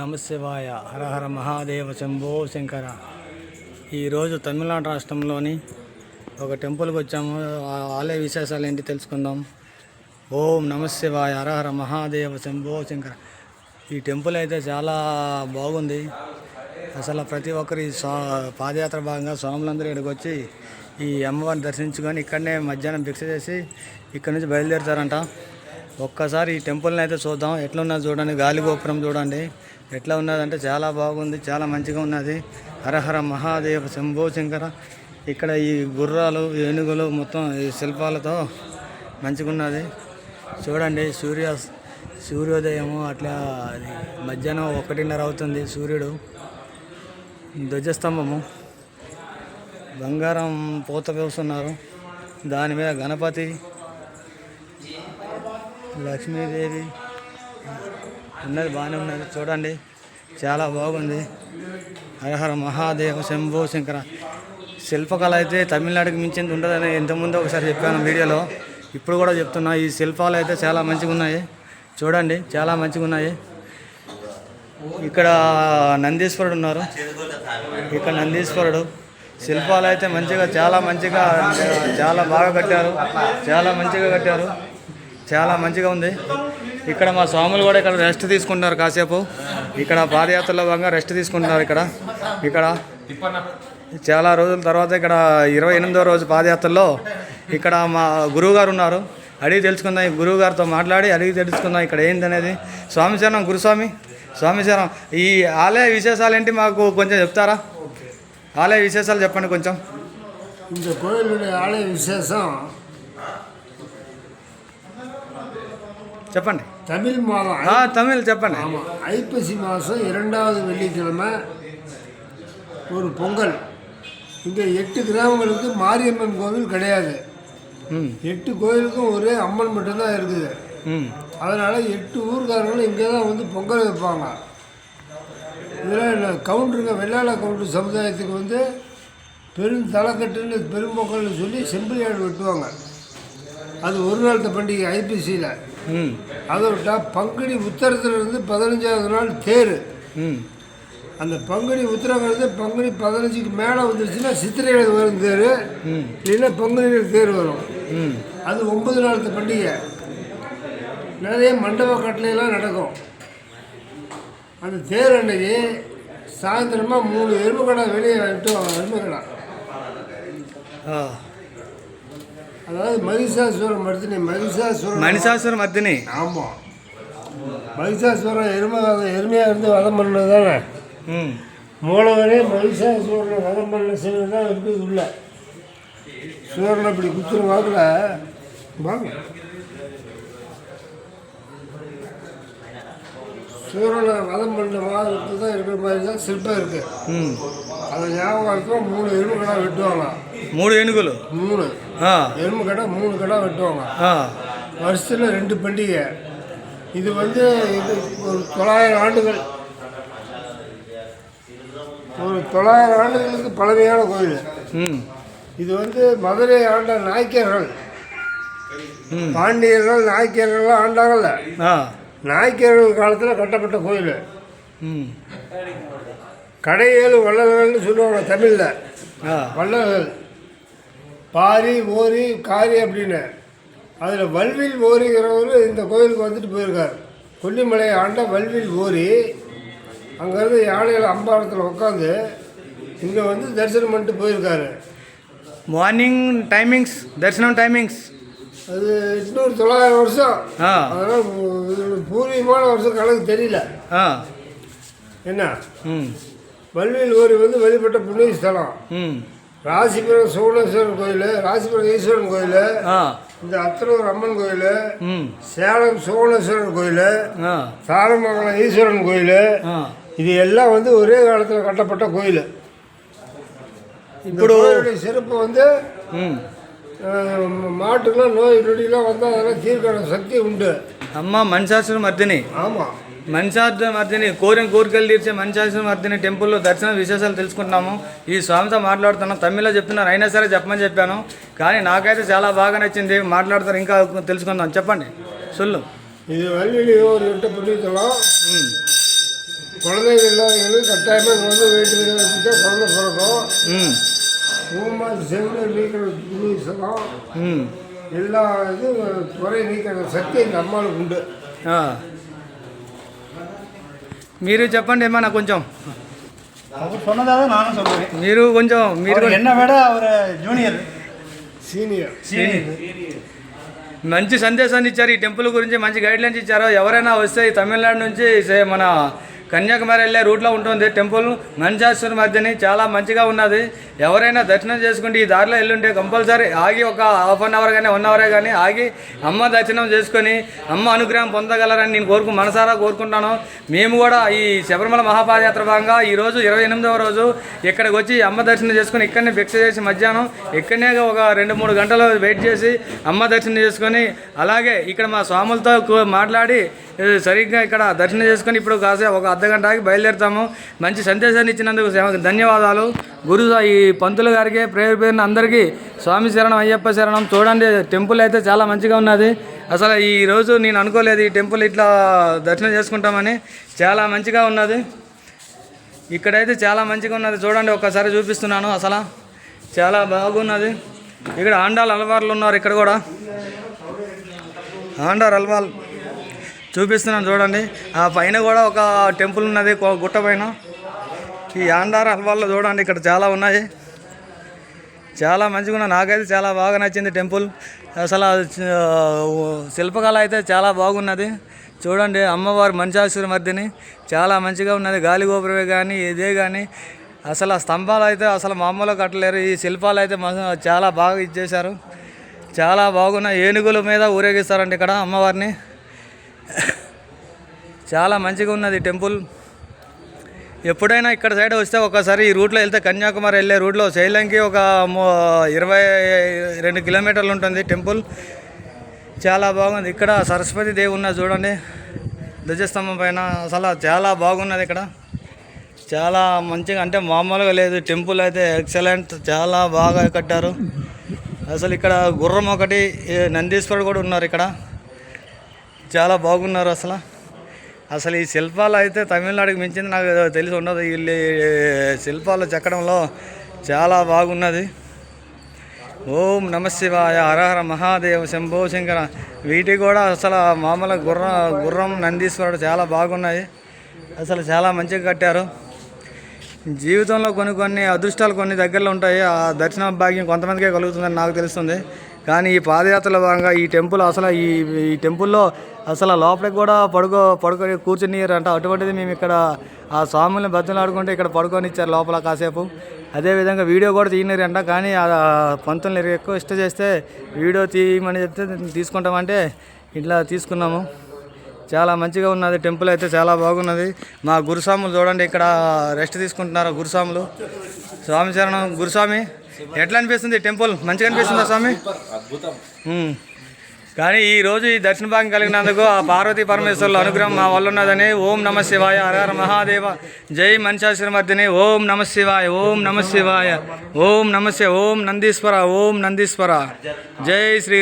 నమశివాయ. హరహర మహాదేవ శంభో శంకర. ఈరోజు తమిళనాడు రాష్ట్రంలోని ఒక టెంపుల్కి వచ్చాము. ఆలయ విశేషాలు ఏంటి తెలుసుకుందాం. ఓం నమశివాయ. హరహర మహాదేవ శంభో శంకర. ఈ టెంపుల్ అయితే చాలా బాగుంది. అసలు ప్రతి ఒక్కరు ఈ స్వా పాదయాత్ర భాగంగా స్వాములందరూ ఇక్కడికి వచ్చి ఈ అమ్మవారిని దర్శించుకొని ఇక్కడనే మధ్యాహ్నం భిక్ష చేసి ఇక్కడ నుంచి బయలుదేరుతారంట. ఒక్కసారి ఈ టెంపుల్ని అయితే చూద్దాం. ఎట్లున్నా చూడండి. గాలి గోపురం చూడండి. ఎట్లా ఉన్నదంటే చాలా బాగుంది చాలా మంచిగా ఉన్నది. హరహర మహాదేవ శంభో శంకర. ఇక్కడ ఈ గుర్రాలు ఏనుగులు మొత్తం ఈ శిల్పాలతో మంచిగా ఉన్నది చూడండి సూర్య సూర్యోదయము అట్లా అది మధ్యాహ్నం ఒకటిన్నర అవుతుంది సూర్యుడు. ధ్వజస్తంభము. బంగారం పూత వేస్తున్నారు. దాని మీద గణపతి లక్ష్మీదేవి ఉన్నది బాగానే ఉన్నది. చూడండి చాలా బాగుంది. హరహర మహాదేవ శంభో శంకర. శిల్పకళ అయితే తమిళనాడుకి మించింది ఉండదని ఇంతకుముందు ఒకసారి చెప్పాను వీడియోలో. ఇప్పుడు కూడా చెప్తున్నా ఈ శిల్పాలు అయితే చాలా మంచిగా ఉన్నాయి. చూడండి చాలా మంచిగా ఉన్నాయి. ఇక్కడ నందీశ్వరుడు ఉన్నారు. ఇక్కడ నందీశ్వరుడు. శిల్పాలు అయితే మంచిగా చాలా మంచిగా చాలా బాగా కట్టారు. చాలా మంచిగా కట్టారు. చాలా మంచిగా ఉంది. ఇక్కడ మా స్వాములు కూడా ఇక్కడ రెస్ట్ తీసుకుంటున్నారు కాసేపు ఇక్కడ పాదయాత్రలో భాగంగా రెస్ట్ తీసుకుంటున్నారు ఇక్కడ ఇక్కడ చాలా రోజుల తర్వాత ఇక్కడ ఇరవై ఎనిమిదో రోజు పాదయాత్రలో ఇక్కడ మా గురువు గారు ఉన్నారు అడిగి తెలుసుకుందాం ఈ గురువు గారితో మాట్లాడి అడిగి తెలుసుకుందాం ఇక్కడ ఏంటనేది స్వామి శరణం గురుస్వామి స్వామి శరణం ఈ ఆలయ విశేషాలు ఏంటి మాకు కొంచెం చెప్తారా ఆలయ విశేషాలు చెప్పండి కొంచెం இந்த கோயிலுடைய ஆலய விசேஷம் చెప్పండి தமிழ் மாதம் ஆ தமிழ் ஜப்பான். ஆமாம் ஐப்பசி மாதம் இரண்டாவது வெள்ளிக்கிழமை ஒரு பொங்கல். இங்கே எட்டு கிராமங்களுக்கு மாரியம்மன் கோவில் கிடையாது. எட்டு கோயிலுக்கும் ஒரே அம்மன் மட்டும்தான் இருக்குது. அதனால் எட்டு ஊர்காரங்களும் இங்கே தான் வந்து பொங்கல் வைப்பாங்க. இதில் கவுண்டருங்க வெள்ளாள கவுண்டர் சமுதாயத்துக்கு வந்து பெரும் தலைக்கட்டுன்னு பெரும்பொங்கல்னு சொல்லி செம்பிரியாடு வெட்டுவாங்க. அது ஒரு நாள் பண்டிகை ஐபிசியில் அதை விட்டால் பங்குனி உத்தரத்துலேருந்து பதினஞ்சாவது நாள் தேர். அந்த பங்குனி உத்தரங்கிறது பங்குனி பதினஞ்சுக்கு மேலே வந்துருச்சுன்னா சித்திரையில் வரும் தேர். இல்லைன்னா பங்குனியில் தேர் வரும். அது ஒன்பது நாளத்து பண்டிகை. நிறைய மண்டப கட்டளையெல்லாம் நடக்கும். அந்த தேர் அன்னைக்கு சாயந்தரமாக மூணு எருமை கடை வெளியே விட்டு எருமை கடை. ஆ. அதாவது மகிஷாசுர மர்தினி மகிஷாசுர மனுஷாசுர மர்தினி ஆமாம் மகிஷாசுரம் எருமை எருமையாக இருந்து வதம் பண்ணது தானே? ம். மூலவரே மகிஷாசுரனை வதம் பண்ண சிலர் தான் இருக்குது உள்ள. சூரனை இப்படி குத்துற வாக்கில். வாங்க. சூரனை வதம் பண்ண வாதத்துக்கு தான் இருக்கிற மாதிரி தான் சிற்பம் இருக்குது ம். அதை ஞாபகம் மூணு எருமைகளாக வெட்டுவாங்களாம். మూడు ఏనుగులు மூணு ఆ, எருமை கடை மூணு கடை வெட்டுவாங்க ఆ, வருஷத்தில் ரெண்டு பண்டிகை இது வந்து இது ஒரு தொள்ளாயிரம் ஆண்டுகள் ஒரு தொள்ளாயிரம் ஆண்டுகளுக்கு பழமையான கோயில் ఉమ్, இது வந்து மதுரை ஆண்ட நாயக்கர்கள் ఉమ్, பாண்டியர்கள் நாயக்கர்கள்லாம் ஆண்டாங்கல்ல ఆ, நாயக்கர்கள் காலத்தில் கட்டப்பட்ட கோயில் ఉమ్, கடையேழு வள்ளல்கள்னு சொல்லுவாங்க தமிழில் ఆ, வள்ளல்கள் பாரி ஓரி காரி அப்படின்னு. அதில் வல்வில் ஓரிங்கிறவர் இந்த கோயிலுக்கு வந்துட்டு போயிருக்கார். கொல்லிமலையை ஆண்ட வல்வில் ஓரி அங்கேருந்து யானையில் அம்பாரத்தில் உட்காந்து இங்கே வந்து தரிசனம் பண்ணிட்டு போயிருக்காரு. மார்னிங் டைமிங்ஸ் தரிசனம் டைமிங்ஸ் அது இன்னொரு தொள்ளாயிரம் வருஷம். அதனால் பூர்வீகமான வருஷம் கணக்கு தெரியல. ஆ. என்ன? ம். வல்வில் ஓரி வந்து வெளிப்பட்ட புண்ணிய ஸ்தலம். ம். ராசிபுரம் சோழேஸ்வரர் கோயில் ராசிபுரம் ஈஸ்வரன் கோயில் இந்த அத்தனூர் அம்மன் கோயில் சேலம் சோழேஸ்வரர் கோயில் தாரமங்கலம் ஈஸ்வரன் கோயில் இது எல்லாம் வந்து ஒரே காலத்தில் கட்டப்பட்ட கோயில். இப்படி சிறப்பு வந்து மாட்டுக்கெல்லாம் நோய் நொடியெல்லாம் வந்தால் அதெல்லாம் தீர்க்கிற சக்தி உண்டு. அம்மா மண்சாசுரம் மர்தினி ஆமாம் మర్దిని కోరిన కోరికలు తీర్చే మణిశాసుర మర్దిని టెంపుల్లో దర్శన విశేషాలు తెలుసుకుంటున్నాము ఈ స్వామితో మాట్లాడుతున్నాం తమిళ్లో చెప్తున్నారు అయినా సరే చెప్పమని చెప్పాను కానీ నాకైతే చాలా బాగా నచ్చింది మాట్లాడతారు ఇంకా తెలుసుకుందాం చెప్పండి సొల్లు இது வல்லிலி ஒரு எட்டு புண்ணியத்தலம் ఉమ్, குழந்தைங்க இல்லாதவங்களுக்கு கட்டாயமாக இங்கே வந்து வீட்டு வச்சுட்டா குழந்தை பிறக்கும் ம், ஊமாது செவிலில் நீக்கிற துணிசலம் ம். எல்லா இதுவும் குறை நீக்கிற சக்தி இந்த அம்மாளுக்கு உண்டு ఆ. మీరు చెప్పండి ఏమన్నా కొంచెం அவர் சொன்னதாக நானும் சொல்லுவேன் మీరు కొంచెం మీరు அவர் என்னை விட அவர் ஜூனியர் சீனியர் సీనియర్ మంచి సందేశాన్ని ఇచ్చారు ఈ టెంపుల్ గురించి మంచి గైడ్ లైన్స్ ఇచ్చారు ఎవరైనా వస్తే ఈ తమిళనాడు నుంచి సే- మన కన్యాకుమారి వెళ్ళే రూట్లో ఉంటుంది. టెంపుల్ మంచాశ్వర మధ్యని చాలా మంచిగా ఉన్నది. ఎవరైనా దర్శనం చేసుకుంటే ఈ దారిలో వెళ్ళుంటే కంపల్సరీ ఆగి ఒక హాఫ్ అన్ అవర్ కానీ వన్ అవరే కానీ ఆగి అమ్మ దర్శనం చేసుకొని అమ్మ అనుగ్రహం పొందగలరని నేను కోరుకు మనసారా కోరుకుంటాను. మేము కూడా ఈ శబరిమల మహాపాదయాత్ర భాగంగా ఈరోజు ఇరవై ఎనిమిదవ రోజు ఇక్కడికి వచ్చి అమ్మ దర్శనం చేసుకొని ఇక్కడనే భిక్ష చేసి మధ్యాహ్నం ఇక్కడనే ఒక రెండు మూడు గంటలు వెయిట్ చేసి అమ్మ దర్శనం చేసుకొని అలాగే ఇక్కడ మా స్వాములతో మాట్లాడి సరిగ్గా ఇక్కడ దర్శనం చేసుకొని ఇప్పుడు కాసే ఒక అర్ధ గంట ఆగి బయలుదేరుతాము. మంచి సందేశాన్ని ఇచ్చినందుకు ధన్యవాదాలు. గురు ఈ పంతులు గారికి ప్రేరు పేరున అందరికీ స్వామి శరణం అయ్యప్ప శరణం. చూడండి టెంపుల్ అయితే చాలా మంచిగా ఉన్నది. అసలు ఈ రోజు నేను అనుకోలేదు ఈ టెంపుల్ ఇట్లా దర్శనం చేసుకుంటామని. చాలా మంచిగా ఉన్నది. ఇక్కడైతే చాలా మంచిగా ఉన్నది. చూడండి ఒక్కసారి చూపిస్తున్నాను అసలు. చాలా బాగున్నది. ఇక్కడ ఆండాల్ అలవార్లు ఉన్నారు ఇక్కడ కూడా. ఆండార్ అల్వాల్ చూపిస్తున్నాను చూడండి. ఆ పైన కూడా ఒక టెంపుల్ ఉన్నది గుట్ట పైన. ఈ ఆండార్ అల్వాల్లో చూడండి ఇక్కడ చాలా ఉన్నాయి. చాలా మంచిగా నాకైతే చాలా బాగా నచ్చింది టెంపుల్. అసలు శిల్పకళ అయితే చాలా బాగున్నది. చూడండి అమ్మవారి మంచాసుర మధ్యని చాలా మంచిగా ఉన్నది. గాలిగోపురమే కానీ ఇదే కానీ అసలు ఆ స్తంభాలు అయితే అసలు మామూలుగా కట్టలేరు. ఈ శిల్పాలు అయితే చాలా బాగా ఇచ్చేశారు. చాలా బాగున్నాయి. ఏనుగుల మీద ఊరేగిస్తారండి ఇక్కడ అమ్మవారిని. చాలా మంచిగా ఉన్నది టెంపుల్. ఎప్పుడైనా ఇక్కడ సైడ్ వస్తే ఒకసారి ఈ రూట్లో వెళ్తే కన్యాకుమారి వెళ్ళే రూట్లో శైలంకి ఒక మో- ఇరవై రెండు కిలోమీటర్లు ఉంటుంది టెంపుల్. చాలా బాగుంది. ఇక్కడ సరస్వతి దేవి ఉన్నది చూడండి. ధ్వజస్తంభం పైన అసలు చాలా బాగున్నది ఇక్కడ. చాలా మంచిగా అంటే మామూలుగా లేదు. టెంపుల్ అయితే ఎక్సలెంట్. చాలా బాగా కట్టారు. అసలు ఇక్కడ గుర్రం ఒకటి నందీశ్వరుడు కూడా ఉన్నారు ఇక్కడ. చాలా బాగున్నారు అసలు. అసలు ఈ శిల్పాలు అయితే తమిళనాడుకి మించింది నాకు తెలిసి ఉండదు. వీళ్ళు శిల్పాలు చెక్కడంలో చాలా బాగున్నది. ఓం నమ శివాయ హరహర మహాదేవ శంభో శంకర. వీటి కూడా అసలు మామూలు గుర్రం గుర్రం నందీశ్వరుడు చాలా బాగున్నాయి. అసలు చాలా మంచిగా కట్టారు. జీవితంలో కొన్ని కొన్ని అదృష్టాలు కొన్ని దగ్గరలో ఉంటాయి. ఆ దర్శన భాగ్యం కొంతమందికే కలుగుతుందని నాకు తెలుస్తుంది. కానీ ఈ పాదయాత్రలో భాగంగా ఈ టెంపుల్ అసలు ఈ ఈ టెంపుల్లో అసలు లోపలికి కూడా పడుకో పడుకొని కూర్చునియరు అంట అటువంటిది మేము ఇక్కడ ఆ స్వాముల్ని బతులాడుకుంటే ఇక్కడ పడుకొని ఇచ్చారు లోపల కాసేపు. అదేవిధంగా వీడియో కూడా తీయనిరు అంట కానీ ఆ పంతుల్ని ఎక్కువ ఇష్టం చేస్తే వీడియో తీయమని చెప్తే తీసుకుంటామంటే ఇట్లా తీసుకున్నాము. చాలా మంచిగా ఉన్నది. టెంపుల్ అయితే చాలా బాగున్నది. మా గురుస్వాములు చూడండి ఇక్కడ రెస్ట్ తీసుకుంటున్నారు గురుస్వాములు. స్వామి శరణం. గురుస్వామి ఎట్లా అనిపిస్తుంది టెంపుల్? మంచిగా అనిపిస్తుందా స్వామి? ఉమ్. కానీ ఈ రోజు ఈ దర్శన భాగం కలిగినందుకు ఆ పార్వతీ పరమేశ్వరుల అనుగ్రహం మా వల్ల ఉన్నదని ఓం నమ శివాయ హర మహాదేవ. జై మనిషాశ్రమర్దిని ఓం నమ శివాయ ఓం నమ శివాయ ఓం నమ ఓం నందీశ్వర ఓం నందీశ్వర. జై శ్రీ